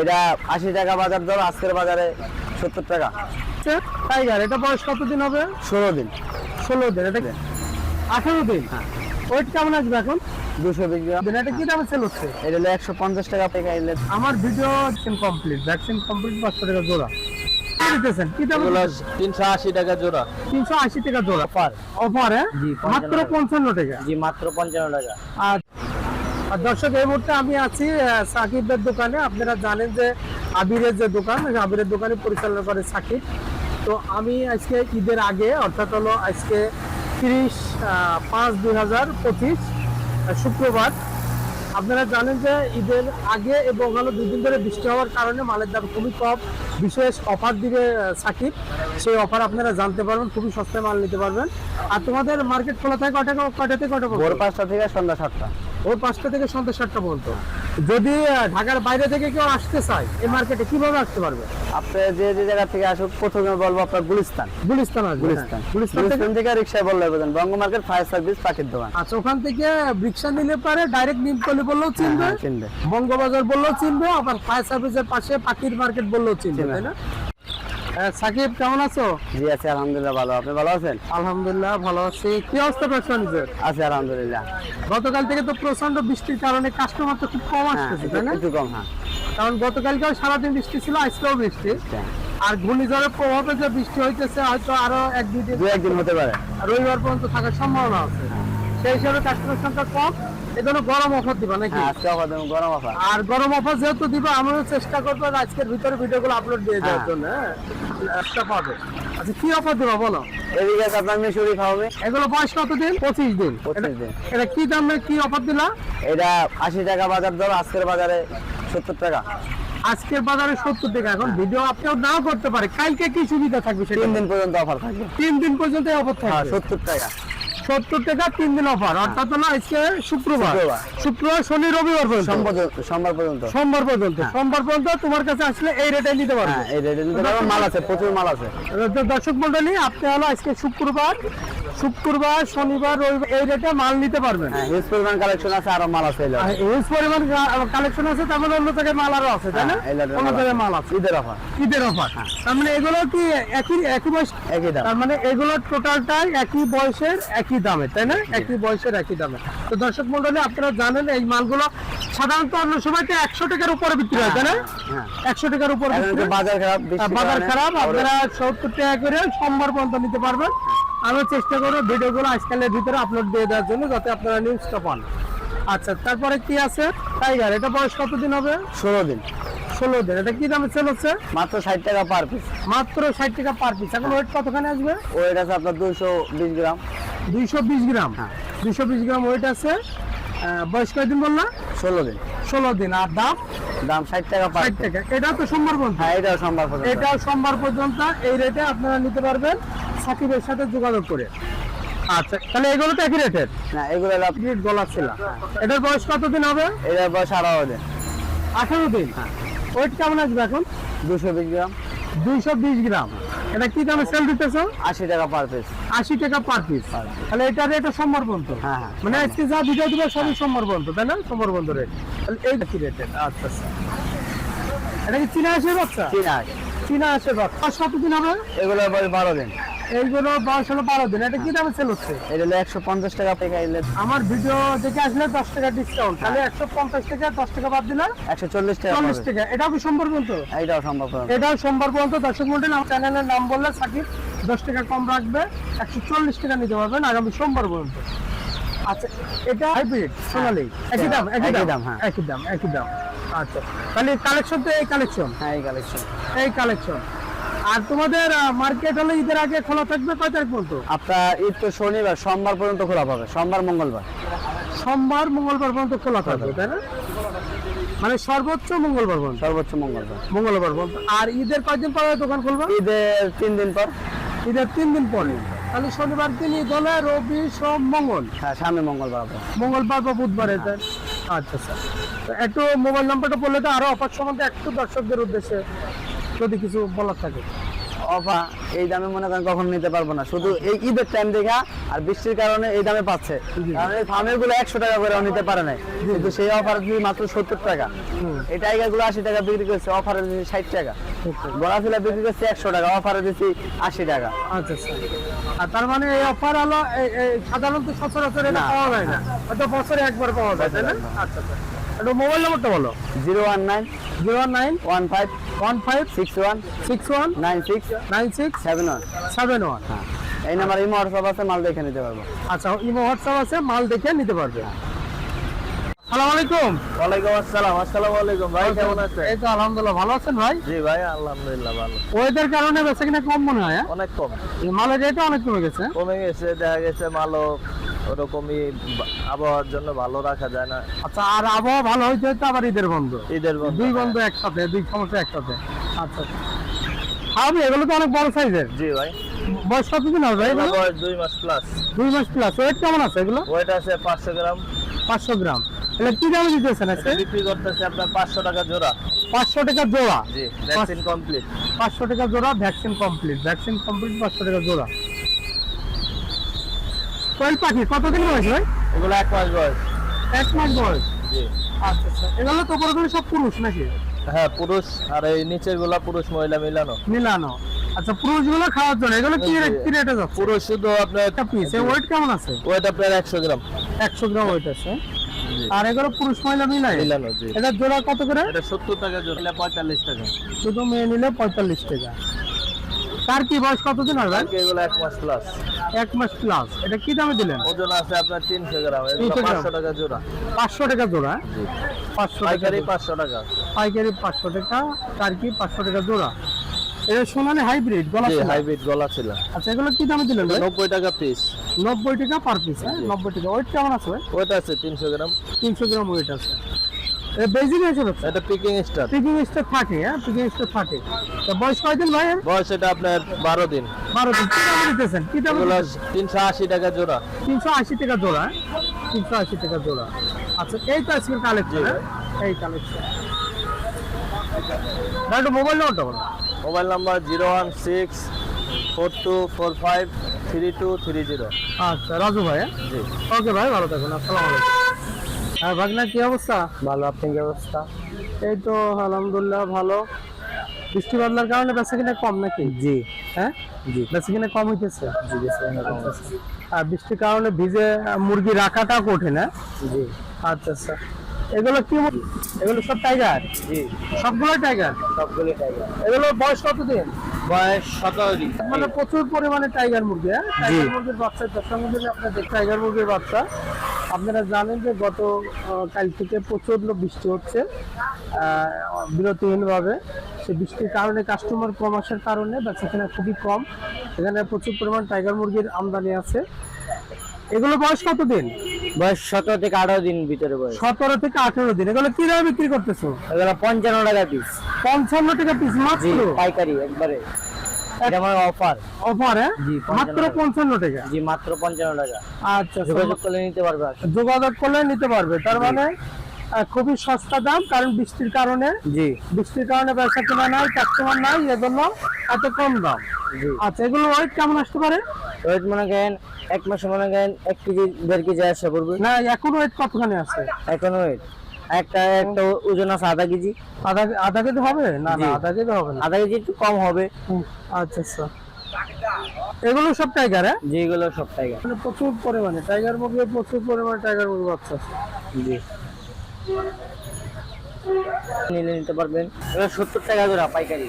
এটা আশি টাকা বাজার দর আজকের বাজারে সত্তর টাকা। টাইগার এটা বয়স কতদিন হবে? ষোলো দিন। ষোলো দিন এটা আঠারো দিন? ওয়েট কেমন আসবে এখন? দুশো এটা কি দামে সেল হচ্ছে? এটা হলো একশো পঞ্চাশ টাকা টাকা এলে। আমার ভিডিও কমপ্লিট ভ্যাকসিন কমপ্লিট পাঁচশো টাকা জোড়া। কি দিতেছেন? কি দামে তিনশো আশি টাকা জোড়া। তিনশো আশি টাকা জোড়া। পার অফার হ্যাঁ? মাত্র পঞ্চান্ন টাকা? জি মাত্র পঞ্চান্ন টাকা। আর আর দর্শক, এই মুহূর্তে আমি আছি সাকিবের দোকানে। আপনারা জানেন যে আবিরের যে দোকান আবিরের দোকানে পরিচালনা করে সাকিব। তো আমি আজকে ঈদের আগে, অর্থাৎ হলো আজকে তিরিশ পাঁচ দুই হাজার পঁচিশ শুক্রবার। আপনারা জানেন যে ঈদের আগে এবং হলো দুদিন ধরে বৃষ্টি হওয়ার কারণে মালের দাম খুবই কম। বিশেষ অফার দিবে সাকিব। সেই অফার আপনারা জানতে পারবেন, খুবই সস্তায় মাল নিতে পারবেন। আর তোমাদের মার্কেট খোলা থাকে কটা কটা থেকে কটা ভোর পাঁচটা থেকে সন্ধ্যা সাতটা। ওর পাঁচটা থেকে সন্ধ্যা সাতটা পর্যন্ত। যদি ঢাকার বাইরে থেকে কেউ আসতে চায় এই মার্কেটে কীভাবে আসতে পারবে? আপনি যে যে জায়গা থেকে আসুক প্রথমে বলব আপনার গুলিস্তান। গুলিস্তান আসবে গুলিস্তান। হ্যাঁ। গুলিস্তান থেকে রিক্সায় বললে বলবেন বঙ্গ মার্কেট ফায়ার সার্ভিস পাখির দোকান। আচ্ছা ওখান থেকে রিক্সা নিলে পারে ডাইরেক্ট নিমতলি বললেও চিনবে হ্যাঁ, চিনবে। বঙ্গবাজার বললেও চিনবে আবার ফায়ার সার্ভিসের পাশে পাখির মার্কেট বললেও চিনবে। তাই না? সাকিব কেমন আছো? জি আছে আলহামদুলিল্লাহ ভালো। আপনি ভালো আছেন? আলহামদুলিল্লাহ ভালো আছি। কি অবস্থা ব্যবসা নিজের আছে আলহামদুলিল্লাহ। গতকাল থেকে তো প্রচণ্ড বৃষ্টির কারণে কাস্টমার তো খুব কম হ্যাঁ আসতেছে একটু- তাই না? একটু কম হ্যাঁ। কারণ গতকালকেও সারাদিন বৃষ্টি ছিল আজকেও বৃষ্টি। আচ্ছা। আর ঘূর্ণিঝড়ের প্রভাবে যে বৃষ্টি হইতেছে হয়তো আরও এক দুই দিন দু একদিন হতে পারে। রবিবার পর্যন্ত থাকার সম্ভাবনা আছে। সেই হিসাবে কাস্টমার সংখ্যা কম। এজন্য গরম অফার দিবা নাকি? হ্যাঁ আজকে অফার দেবো গরম অফার আর গরম অফার যেহেতু দিবা আমিও চেষ্টা করব আজকের ভিতরে ভিডিওগুলো আপলোড দিয়ে দেওয়ার হ্যাঁ। জন্য হ্যাঁ। পাবে। আচ্ছা কি অফার দিবা বলো? এদিকে আপনার মিশরি খাওয়াবে। এগুলো বয়স কতদিন? পঁচিশ দিন। পঁচিশ এটা- দিন। এটা কি দামে কি অফার দিলা? এটা আশি টাকা বাজার দর আজকের বাজারে সত্তর টাকা। আজকের বাজারে সত্তর টাকা। এখন ভিডিও আপনিও করতে পারে। কালকে কি সুবিধা থাকবে তিন দিন পর্যন্ত অফার থাকবে। তিন দিন পর্যন্ত অফার হ্যাঁ থাকবে সত্তর টাকা। সত্তর টাকা তিন দিন অফার অর্থাৎ হলো আজকে শুক্রবার। শুক্রবার। শনি রবিবার পর্যন্ত। সোমবার পর্যন্ত সোমবার পর্যন্ত। সোমবার পর্যন্ত। তোমার কাছে আসলে এই রেটে নিতে পারবে। হ্যাঁ এই রেটে নিতে পারবে। মাল আছে প্রচুর মাল আছে। দর্শক মন্ডলী আপনি হলো আজকে শুক্রবার শুক্রবার শনিবার রবিবার এই রেটে মাল নিতে পারবেন। হ্যাঁ হিউজ পরিমাণ কালেকশন আছে আরও মাল আছে হিউজ পরিমাণ কালেকশন আছে তার মানে অন্য জায়গায় মাল আরও আছে তাই না? হ্যাঁ, অন্য মাল জায়গায় আছে। মাল আছে। ঈদের অফার ঈদের অফার তার মানে এগুলো কি একই একই বয়স? একই দাম। তার মানে এগুলো টোটালটাই একই বয়সের একই দামে তাই না? একই। বয়সের একই দামে। তো দর্শক মন্ডলী আপনারা জানেন এই মালগুলো সাধারণত অন্য সময় তো একশো টাকার উপরে বিক্রি হয় তাই না? হ্যাঁ একশো টাকার উপর হয়। বাজার খারাপ বাজার খারাপ আপনারা সত্তর টাকা করে সোমবার পর্যন্ত নিতে পারবেন। আমি চেষ্টা করব ভিডিওগুলো আজকালের ভিতরে আপলোড দিয়ে দেওয়ার জন্য যাতে আপনারা নিউজটা পান। আচ্ছা তারপরে কি আছে? টাইগার এটা বয়স কতদিন হবে? ষোলো দিন। ষোলো দিন। এটা কি দামে সেল হচ্ছে? মাত্র ষাট টাকা পার পিস মাত্র ষাট টাকা পার পিস এখন ওয়েট কতখানি আসবে? ওয়েট আছে আপনার দুশো বিশ গ্রাম। দুইশো বিশ গ্রাম। হ্যাঁ। দুইশো বিশ গ্রাম ওয়েট আছে। বয়স কয়দিন বললাম ষোলো দিন। ষোলো দিন। আর দাম? দাম ষাট টাকা পার ষাট টাকা। এটাও তো সোমবার পর্যন্ত। হ্যাঁ এটাও সম্ভব হবে এটাও সোমবার পর্যন্ত। এই রেটে আপনারা নিতে পারবেন। সাকিবের সাথে যোগাযোগ করে। আচ্ছা তাহলে এগুলো তো একই রেটের? না এগুলো হলো আপ- গ্রিড গলা ছিল। এটার বয়স কতদিন হবে? এটার বয়স আঠারো দিন আঠারো দিন? ওয়েট কেমন আসবে এখন? দুশো বিশ গ্রাম। দুইশো বিশ গ্রাম। এটা কি দামে সেল দিতেছো? আশি টাকা পার পিস আশি টাকা পার পিস তাহলে এটা রেট সোমবার পর্যন্ত? হ্যাঁ, হ্যাঁ। মানে আজকে যা ভিডিও দিবে সবই সোমবার পর্যন্ত তাই না? সোমবার পর্যন্ত রেট তাহলে এইটা কি রেটের আচ্ছা আচ্ছা। এটা কি চীনা আসে বাচ্চা? তিন আট চীনা বাচ্চা আর কতদিন হবে? এগুলো বারো দিন। এইগুলো হলো বারো দিন। এটা কি দামে সেল হচ্ছে? এটা একশো পঞ্চাশ টাকা টাকা এলে আমার ভিডিও দেখে আসলে দশ টাকা ডিসকাউন্ট তাহলে একশো পঞ্চাশ টাকা দশ টাকা বাদ দিলে একশো চল্লিশ টাকা চল্লিশ টাকা। এটাও কি সোমবার পর্যন্ত এইটাও সম্ভব। এটাও সোমবার পর্যন্ত দর্শক মন্ডল আমার চ্যানেলের নাম বললে সাকিব দশ টাকা কম রাখবে একশো চল্লিশ টাকা নিতে পারবেন আগামী সোমবার পর্যন্ত। আচ্ছা এটা হাইব্রিড সোনালি। একই দাম একই দাম, হ্যাঁ। একই দাম একই দাম। আচ্ছা। তাহলে কালেকশন তো এই কালেকশন হ্যাঁ এই কালেকশন এই কালেকশন আর তোমাদের মার্কেট হলে ঈদের আগে খোলা থাকবে কয় তারিখ পর্যন্ত? আপনার ঈদ তো শনিবার সোমবার পর্যন্ত খোলা পাবে। সোমবার মঙ্গলবার। সোমবার মঙ্গলবার পর্যন্ত খোলা থাকবে তাই না? মানে সর্বোচ্চ মঙ্গলবার পর্যন্ত? সর্বোচ্চ মঙ্গলবার। মঙ্গলবার পর্যন্ত। আর ঈদের কয়দিন পরে দোকান খুলবে? ঈদের তিন দিন পর। ঈদের তিন দিন পরে। তাহলে শনিবার দিন ঈদ হলে রবি সোম মঙ্গল। হ্যাঁ সামনে মঙ্গলবার মঙ্গলবার বা বুধবার এটা আচ্ছা স্যার তো একটু মোবাইল নাম্বারটা বললে তো আরও অফার সম্বন্ধে একটু দর্শকদের উদ্দেশ্যে যদি কিছু বলার থাকে। অফার এই দামে মনে করেন কখন নিতে পারব না। শুধু এই ঈদের টাইম দেখা আর বৃষ্টির কারণে এই দামে পাচ্ছে। কারণ এই ফার্মেরগুলো একশো টাকা করে নিতে পারে নাই। কিন্তু সেই অফার দিয়ে মাত্র সত্তর টাকা। এই টাইগারগুলো আশি টাকা বিক্রি করছে অফারে দিচ্ছি ষাট টাকা। বড়া ফিলা বিক্রি করছে একশো টাকা অফারে দিচ্ছি আশি টাকা। আচ্ছা আচ্ছা। আর তার মানে এই অফার হলো সাধারণত সচরাচর এটা না। পাওয়া যায় না। হয়তো বছরে একবার পাওয়া যায় তাই না? আচ্ছা আচ্ছা। মোবাইল নাম্বারটা বলো। Zero one nine zero nine one five one five six one six one nine six nine six seven one seven one. এই নাম্বার ইমো হোয়াটসঅ্যাপ আছে মাল দেখে নিতে পারব। আচ্ছা ইমো হোয়াটসঅ্যাপ আছে মাল দেখে নিতে পারবে। সালাম আলাইকুম। ওয়ালাইকুম আসসালাম আসসালামু আলাইকুম। ভাই কেমন আছেন? এই তো আলহামদুলিল্লাহ ভালো আছেন ভাই? জি ভাই আলহামদুলিল্লাহ ভালো। ওয়েদার কারণে বেচা কিনা কম মনে হয় হ্যাঁ? অনেক কম। মালের রেটও অনেক কমে গেছে। কমে গেছে দেখা গেছে মালও ওরকমই আবহাওয়ার জন্য ভালো রাখা যায় না। আচ্ছা আর আবহাওয়া ভালো হইতে হইতে আবার ঈদের বন্ধ। ঈদের বন্ধ দুই বন্ধ একসাথে দুই সমস্যা একসাথে। আচ্ছা। হবে এগুলো তো অনেক বড় সাইজের জি ভাই। বয়স কতদিন হবে ভাই বয়স দুই মাস প্লাস দুই মাস প্লাস ওয়েট কেমন আছে এগুলো? ওয়েট আছে পাঁচশো গ্রাম। পাঁচশো গ্রাম। এগুলো কি দামে দিতেছেন আজকে? এটা বিক্রি করতেছে আপনার পাঁচশো টাকা জোড়া। পাঁচশো টাকা জোড়া? জি ভ্যাকসিন কমপ্লিট পাঁচশো টাকা জোড়া ভ্যাকসিন কমপ্লিট ভ্যাকসিন কমপ্লিট পাঁচশো টাকা জোড়া। কোয়েল পাখি কতদিন বয়স ভাই? এগুলো এক মাস বয়স। এক মাস বয়স? আচ্ছা আচ্ছা। এগুলো তো পুরোপুরি সব পুরুষ নাকি? হ্যাঁ পুরুষ আর এই নিচেরগুলা পুরুষ মহিলা মিলানো। মিলানো। আচ্ছা পুরুষগুলো খাওয়ার জন্য এগুলো কি জি। রে- কি রেটে যাচ্ছে? পুরুষ শুধু আপনার একটা পিস এর ওয়েট কেমন আছে? ওয়েট আপনার একশো গ্রাম। একশো গ্রাম ওয়েট আছে। আর এগুলো পুরুষ মহিলা মিলাই মিলানো জি। এটা জোড়া কত করে? এটা সত্তর টাকা জোড়া। পঁয়তাল্লিশ টাকা। শুধু মেয়ে নিলে পঁয়তাল্লিশ টাকা। তার কি বয়স কতদিন ভাই? এগুলো এক মাস প্লাস এক মাস প্লাস এটা কি দামে দিলেন? ওজন আছে আপনার তিনশো গ্রাম 300। পাঁচশো টাকা জোড়া। পাঁচশো টাকা জোড়া? পাঁচশো পাইকারি পাঁচশো টাকা। পাইকারি পাঁচশো টাকা টার্কি পাঁচশো টাকা জোড়া। এটা সোনালি হাইব্রিড গলা হাইব্রিড গলা ছিল। আচ্ছা এগুলো কি দামে দিলেন ভাই? নব্বই টাকা পিস নব্বই টাকা পার পিস হ্যাঁ? নব্বই টাকা। ওয়েট কেমন আছে ওইটা আছে তিনশো গ্রাম। তিনশো গ্রাম ওয়েট আছে। বেজিং হিসেবে এটা পিকিং স্টার পিকিং স্টার থাকে হ্যাঁ? পিকিং স্টার থাকে। তো বয়স কয়দিন ভাই বয়স এটা আপনার বারো দিন। বারো দিন। কি দামে দিতেছেন? কি দামে এগুলো তিনশো আশি টাকা জোড়া। তিনশো আশি টাকা জোড়া তিনশো আশি টাকা জোড়া। আচ্ছা এই তো আজকের কালেকশন এই কালেকশন একটু মোবাইল নাম্বারটা বলো। Mobile number zero one six four two four five three two three zero. আচ্ছা রাজু ভাই হ্যাঁ? জি। ওকে ভাই ভালো থাকুন। আসসালামু আলাইকুম। হ্যাঁ ভাগনা কি অবস্থা? ভালো আপনি কি অবস্থা? এই তো আলহামদুলিল্লাহ ভালো। বৃষ্টি বাদলার কারণে বেচা কিনা কম নাকি? জি। হ্যাঁ? জি। বেচা কিনা কম হইতেছে? জি। আর বৃষ্টির কারণে ভিজে মুরগি রাখাটা কঠিন হ্যাঁ? জি। আচ্ছা আচ্ছা। এগুলো কি? এগুলো সব টাইগার জি। সবগুলো টাইগার সবগুলি টাইগার এগুলো বয়স কতদিন? বয়স সতেরো দিন। মানে প্রচুর পরিমাণে টাইগার মুরগি হ্যাঁ? টাইগার মুরগির বাচ্চা দর্শক মন্ডলী আপনার টাইগার মুরগির বাচ্চা আপনারা জানেন যে গত কাল থেকে প্রচুর বৃষ্টি হচ্ছে বিরতিহীনভাবে। সেই বৃষ্টির কারণে কাস্টমার কম আসার কারণে বেচাকেনা খুবই কম। এখানে প্রচুর পরিমাণ টাইগার মুরগির আমদানি আছে। এগুলো বয়স কতদিন? বয়স সতেরো থেকে আঠারো দিন ভিতরে বয়স। সতেরো থেকে আঠেরো দিন। এগুলো কি দামে বিক্রি করতেছো? এগুলো পঞ্চান্ন টাকা পিস পঞ্চান্ন টাকা পিস মাত্র? পাইকারি একবারে। এটা অফার অফার হ্যাঁ? জি, মাত্র পঞ্চান্ন টাকা? জি মাত্র পঞ্চান্ন টাকা। আচ্ছা যোগাযোগ করলে নিতে পারবে। যোগাযোগ করলে নিতে পারবে। তার মানে খুবই সস্তা দাম কারণ বৃষ্টির কারণে জি। বৃষ্টির কারণে ব্যবসা কেনা নাই কাস্টমার নাই এজন্য এত কম দাম। জি। আচ্ছা এগুলো ওয়েট কেমন আসতে পারে? ওয়েট মনে করেন এক মাসে মনে করেন এক কেজি দেড় কেজি আসা পড়বে। না এখন ওয়েট কতখানি আছে? এখন ওয়েট একটা একটা ওজন আছে আধা কেজি। আধা আধা কেজি হবে? না না আধা কেজি হবে না। আধা কেজি একটু কম হবে। আচ্ছা আচ্ছা। এগুলো সব টাইগার হ্যাঁ? যেগুলো সব টাইগার মানে প্রচুর পরিমাণে টাইগার মুরগি প্রচুর পরিমাণে টাইগার মুরগি বাচ্চা আছে। জি। নিলে নিতে পারবেন। সত্তর টাকা জোড়া পাইকারি।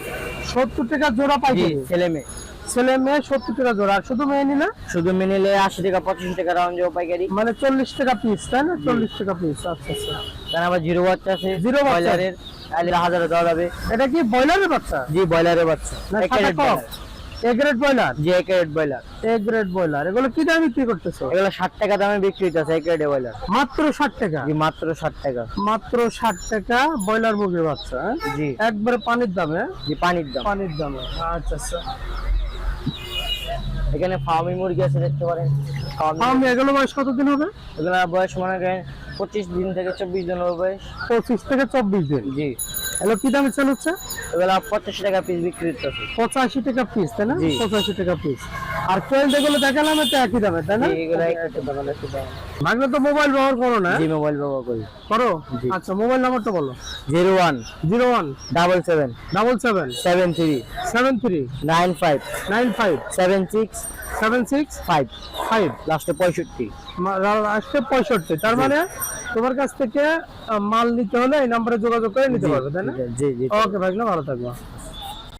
সত্তর টাকা জোড়া পাইকারি? ছেলে মেয়ে। ছেলে মেয়ে সত্তর টাকা জোড়া। আর শুধু মেয়ে নিলে? শুধু মেয়ে নিলে আশি টাকা পঁচিশ টাকা রাউন্ড যাব পাইকারি। মানে চল্লিশ টাকা পিস তাই না? চল্লিশ টাকা পিস আচ্ছা আচ্ছা। কারণ আবার জিরো বাচ্চা আছে জিরো? ব্রয়লারের হাজারে দেওয়া যাবে। এটা কি ব্রয়লারের বাচ্চা? জি ব্রয়লারের বাচ্চা। এ গ্রেড ব্রয়লার জি ক্যারেট ব্রয়লার এ গ্রেড ব্রয়লার এগুলো কি দামে বিক্রি করতেছো? এগুলো ষাট টাকা দামে বিক্রি হইতেছে ব্রয়লার মাত্র ষাট টাকা? জি মাত্র ষাট টাকা। মাত্র ষাট টাকা ব্রয়লার মুরগির বাচ্চা হ্যাঁ? জি। একবারে পানির দামে জি পানির দাম। পানির দামে আচ্ছা আচ্ছা। এখানে ফার্মি মুরগি আছে দেখতে পারেন। ফার্ম এগুলো বয়স কতদিন হবে? এগুলো বয়স মনে করেন পঁচিশ দিন থেকে চব্বিশ দিন বয়স। পঁচিশ থেকে চব্বিশ দিন। জি। এগুলো কি দামে সেল হচ্ছে? এগুলো পঁচাশি টাকা পিস বিক্রি করতেছে পঁচাশি টাকা পিস তাই না? পঁচাশি টাকা পিস আর কোয়েল যেগুলো দেখালাম এটা একই দামে তাই না? ভাগলে তো মোবাইল ব্যবহার করো না জি মোবাইল ব্যবহার করি। করো? আচ্ছা মোবাইল নাম্বারটা বলো। Zero one. Zero one. Double seven. Double seven. Seven three. Seven three. Nine five. Nine five. Seven six. Seven six. Five. Five. লাস্টে পঁয়ষট্টি। আসছে পঁয়ষট্টি। তার মানে তোমার কাছ থেকে মাল নিতে হলে এই নাম্বারে যোগাযোগ করে নিতে পারবে তাই না? ওকে ভাই ভালো থাকব।